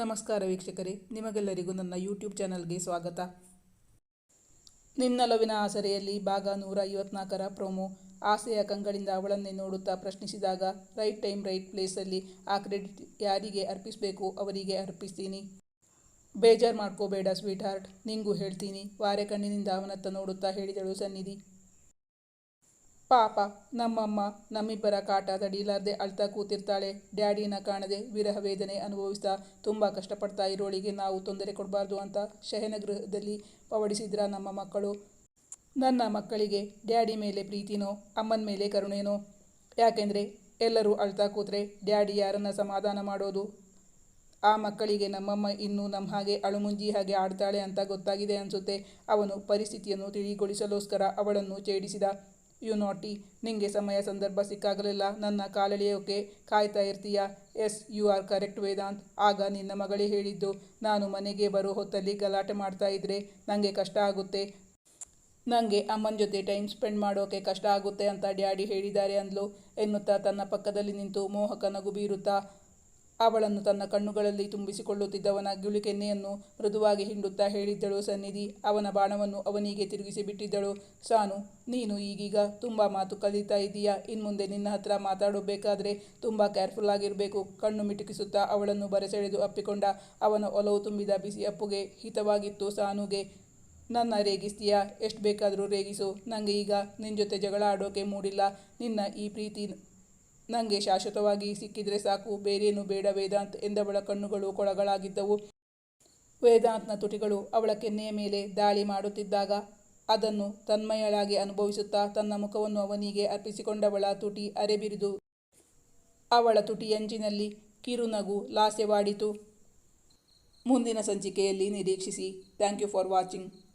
ನಮಸ್ಕಾರ ವೀಕ್ಷಕರೇ, ನಿಮಗೆಲ್ಲರಿಗೂ ನನ್ನ ಯೂಟ್ಯೂಬ್ ಚಾನಲ್ಗೆ ಸ್ವಾಗತ. ನಿನ್ನಲವಿನ ಆಸರೆಯಲ್ಲಿ ಭಾಗ ನೂರ ಐವತ್ನಾಲ್ಕರ ಪ್ರೊಮೋ ಆಸೆಯ ಕಂಗಳಿಂದ ಅವಳನ್ನೇ ನೋಡುತ್ತಾ ಪ್ರಶ್ನಿಸಿದಾಗ ರೈಟ್ ಟೈಮ್ ರೈಟ್ ಪ್ಲೇಸಲ್ಲಿ ಆ ಕ್ರೆಡಿಟ್ ಯಾರಿಗೆ ಅರ್ಪಿಸಬೇಕು, ಅವರಿಗೆ ಅರ್ಪಿಸ್ತೀನಿ. ಬೇಜಾರು ಮಾಡ್ಕೋಬೇಡ ಸ್ವೀಟ್ ಹಾರ್ಟ್ ನಿಂಗೂ ಹೇಳ್ತೀನಿ. ವಾರೆ ಕಣ್ಣಿನಿಂದ ಅವನತ್ತ ನೋಡುತ್ತಾ ಹೇಳಿದಳು ಸನ್ನಿಧಿ. ಪಾಪ, ನಮ್ಮಮ್ಮ ನಮ್ಮಿಬ್ಬರ ಕಾಟ ತಡೀಲಾರ್ದೆ ಅಳ್ತಾ ಕೂತಿರ್ತಾಳೆ. ಡ್ಯಾಡಿನ ಕಾಣದೆ ವಿರಹ ವೇದನೆ ಅನುಭವಿಸ್ತಾ ತುಂಬ ಕಷ್ಟಪಡ್ತಾ ಇರೋಳಿಗೆ ನಾವು ತೊಂದರೆ ಕೊಡಬಾರ್ದು ಅಂತ ಶಯನಗೃಹದಲ್ಲಿ ಪವಡಿಸಿದ್ರ ನಮ್ಮ ಮಕ್ಕಳು. ನನ್ನ ಮಕ್ಕಳಿಗೆ ಡ್ಯಾಡಿ ಮೇಲೆ ಪ್ರೀತಿನೋ, ಅಮ್ಮನ ಮೇಲೆ ಕರುಣೇನೋ? ಯಾಕೆಂದರೆ ಎಲ್ಲರೂ ಅಳ್ತಾ ಕೂತ್ರೆ ಡ್ಯಾಡಿ ಯಾರನ್ನ ಸಮಾಧಾನ ಮಾಡೋದು? ಆ ಮಕ್ಕಳಿಗೆ ನಮ್ಮಮ್ಮ ಇನ್ನೂ ನಮ್ಮ ಹಾಗೆ ಅಳುಮುಂಜಿ ಹಾಗೆ ಆಡ್ತಾಳೆ ಅಂತ ಗೊತ್ತಾಗಿದೆ ಅನಿಸುತ್ತೆ. ಅವನು ಪರಿಸ್ಥಿತಿಯನ್ನು ತಿಳಿಗೊಳಿಸಲೋಸ್ಕರ ಅವಳನ್ನು ಛೇಡಿಸಿದ. ಯು ನಾಟಿ ನಿಮಗೆ ಸಮಯ ಸಂದರ್ಭ ಸಿಕ್ಕಾಗಲಿಲ್ಲ. ನನ್ನ ಕಾಲೆಳೆಯೋಕೆ ಕಾಯ್ತಾ ಇರ್ತೀಯ? Yes, you are correct, Vedant. ಆಗ ನಿನ್ನ ಮಗಳೇ ಹೇಳಿದ್ದು, ನಾನು ಮನೆಗೆ ಬರೋ ಹೊತ್ತಲ್ಲಿ ಗಲಾಟೆ ಮಾಡ್ತಾ ಇದ್ದರೆ ನನಗೆ ಕಷ್ಟ ಆಗುತ್ತೆ. ನನಗೆ ಅಮ್ಮನ ಜೊತೆ ಟೈಮ್ ಸ್ಪೆಂಡ್ ಮಾಡೋಕೆ ಕಷ್ಟ ಆಗುತ್ತೆ ಅಂತ ಡ್ಯಾಡಿ ಹೇಳಿದ್ದಾರೆ ಅಂದ್ಲು. ಎನ್ನುತ್ತಾ ತನ್ನ ಪಕ್ಕದಲ್ಲಿ ನಿಂತು ಮೋಹಕ ನಗು ಬೀರುತ್ತಾ ಅವಳನ್ನು ತನ್ನ ಕಣ್ಣುಗಳಲ್ಲಿ ತುಂಬಿಸಿಕೊಳ್ಳುತ್ತಿದ್ದವನ ಗಿಳುಕೆನ್ನೆಯನ್ನು ಮೃದುವಾಗಿ ಹಿಂಡುತ್ತಾ ಹೇಳಿದ್ದಳು ಸನ್ನಿಧಿ. ಅವನ ಬಾಣವನ್ನು ಅವನಿಗೆ ತಿರುಗಿಸಿ ಬಿಟ್ಟಿದ್ದಳು. ಸಾನು, ನೀನು ಈಗೀಗ ತುಂಬ ಮಾತು ಕಲಿತಾ ಇದ್ದೀಯಾ? ಇನ್ಮುಂದೆ ನಿನ್ನ ಹತ್ರ ಮಾತಾಡಬೇಕಾದ್ರೆ ತುಂಬ ಕೇರ್ಫುಲ್ ಆಗಿರಬೇಕು. ಕಣ್ಣು ಮಿಟುಕಿಸುತ್ತಾ ಅವಳನ್ನು ಬರೆಸೆಳೆದು ಅಪ್ಪಿಕೊಂಡ ಅವನ ಒಲವು ತುಂಬಿದ ಬಿಸಿ ಅಪ್ಪುಗೆ ಹಿತವಾಗಿತ್ತು ಸಾನುಗೆ. ನನ್ನ ರೇಗಿಸ್ತೀಯಾ? ಎಷ್ಟು ಬೇಕಾದರೂ ರೇಗಿಸು. ನನಗೆ ಈಗ ನಿನ್ನ ಜೊತೆ ಜಗಳ ಆಡೋಕೆ ಮೂಡಿಲ್ಲ. ನಿನ್ನ ಈ ಪ್ರೀತಿ ನನಗೆ ಶಾಶ್ವತವಾಗಿ ಸಿಕ್ಕಿದರೆ ಸಾಕು, ಬೇರೇನು ಬೇಡ ವೇದಾಂತ್ ಎಂದವಳ ಕಣ್ಣುಗಳು ಕೊಳಗಳಾಗಿದ್ದವು. ವೇದಾಂತ್ನ ತುಟಿಗಳು ಅವಳ ಕೆನ್ನೆಯ ಮೇಲೆ ದಾಳಿ ಮಾಡುತ್ತಿದ್ದಾಗ ಅದನ್ನು ತನ್ಮಯಳಾಗಿ ಅನುಭವಿಸುತ್ತಾ ತನ್ನ ಮುಖವನ್ನು ಅವನಿಗೆ ಅರ್ಪಿಸಿಕೊಂಡವಳ ತುಟಿ ಅರೆಬಿರಿದು. ಅವಳ ತುಟಿಯಂಚಿನಲ್ಲಿ ಕಿರುನಗು ಲಾಸ್ಯವಾಡಿತು. ಮುಂದಿನ ಸಂಚಿಕೆಯಲ್ಲಿ ನಿರೀಕ್ಷಿಸಿ. Thank you for watching.